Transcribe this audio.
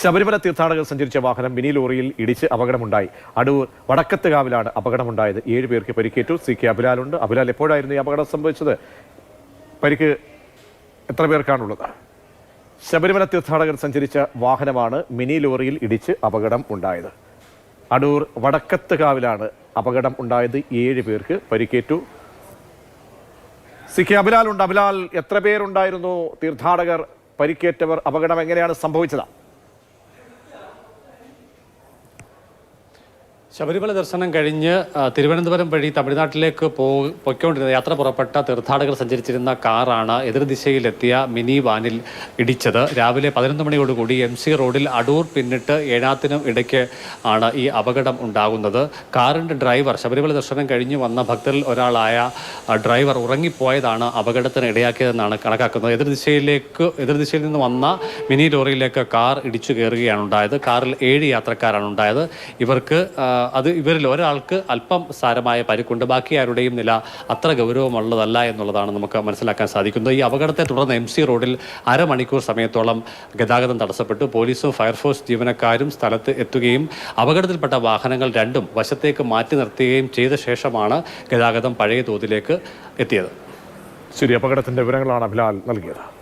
ശബരിമല തീർത്ഥാടകർ സഞ്ചരിച്ച വാഹനം മിനി ലോറിയിൽ ഇടിച്ച് അപകടമുണ്ടായി. അടൂർ വടക്കത്തുകാവിലാണ് അപകടമുണ്ടായത്. ഏഴ് പേർക്ക് പരിക്കേറ്റു. സി കെ അബിലാലുണ്ട്. അബിലാൽ എപ്പോഴായിരുന്നു ഈ അപകടം സംഭവിച്ചത്? പരിക്ക് എത്ര പേർക്കാണുള്ളത്? ശബരിമല തീർത്ഥാടകർ സഞ്ചരിച്ച വാഹനമാണ് മിനി ലോറിയിൽ ഇടിച്ച് അപകടം ഉണ്ടായത്. അടൂർ വടക്കത്തുകാവിലാണ് അപകടം ഉണ്ടായത്. ഏഴ് പേർക്ക് പരിക്കേറ്റു. സി കെ അബിലാൽ ഉണ്ട് അബിലാൽ എത്ര പേരുണ്ടായിരുന്നു? തീർത്ഥാടകർ പരിക്കേറ്റവർ അപകടം എങ്ങനെയാണ് സംഭവിച്ചത്? ശബരിമല ദർശനം കഴിഞ്ഞ് തിരുവനന്തപുരം വഴി തമിഴ്നാട്ടിലേക്ക് പോ പൊയ്ക്കൊണ്ടിരുന്ന യാത്ര പുറപ്പെട്ട തീർത്ഥാടകർ സഞ്ചരിച്ചിരുന്ന കാറാണ് എതിർദിശയിലെത്തിയ മിനി വാനിൽ ഇടിച്ചത്. രാവിലെ പതിനൊന്ന് മണിയോടുകൂടി എം സി റോഡിൽ അടൂർ പിന്നിട്ട് ഏഴാത്തിനും ഇടയ്ക്ക് ആണ് ഈ അപകടം ഉണ്ടാകുന്നത്. കാറിന്റെ ഡ്രൈവർ ശബരിമല ദർശനം കഴിഞ്ഞ് വന്ന ഭക്തരിൽ ഒരാളായ ഡ്രൈവർ ഉറങ്ങിപ്പോയതാണ് അപകടത്തിന് ഇടയാക്കിയതെന്നാണ് കണക്കാക്കുന്നത്. എതിർദിശയിലേക്ക് എതിർദിശയിൽ നിന്ന് വന്ന മിനി ലോറിയിലേക്ക് കാർ ഇടിച്ചു കയറുകയാണ് ഉണ്ടായത്. കാറിൽ ഏഴ് യാത്രക്കാരാണ് ഉണ്ടായത്. ഇവർക്ക് അത് ഇവരിൽ ഒരാൾക്ക് അല്പം സാരമായ പരിക്കുണ്ട്. ബാക്കി ആരുടെയും നില അത്ര ഗൗരവമുള്ളതല്ല എന്നുള്ളതാണ് നമുക്ക് മനസ്സിലാക്കാൻ സാധിക്കുന്നത്. ഈ അപകടത്തെ തുടർന്ന് എം സി റോഡിൽ അരമണിക്കൂർ സമയത്തോളം ഗതാഗതം തടസ്സപ്പെട്ടു. പോലീസും ഫയർഫോഴ്സ് ജീവനക്കാരും സ്ഥലത്ത് എത്തുകയും അപകടത്തിൽപ്പെട്ട വാഹനങ്ങൾ രണ്ടും വശത്തേക്ക് മാറ്റി നിർത്തുകയും ചെയ്ത ശേഷമാണ് ഗതാഗതം പഴയ തോതിലേക്ക് എത്തിയത്. ശരി അപകടത്തിന്റെ വിവരങ്ങളാണ് അഭിലാൽ നൽകിയത്.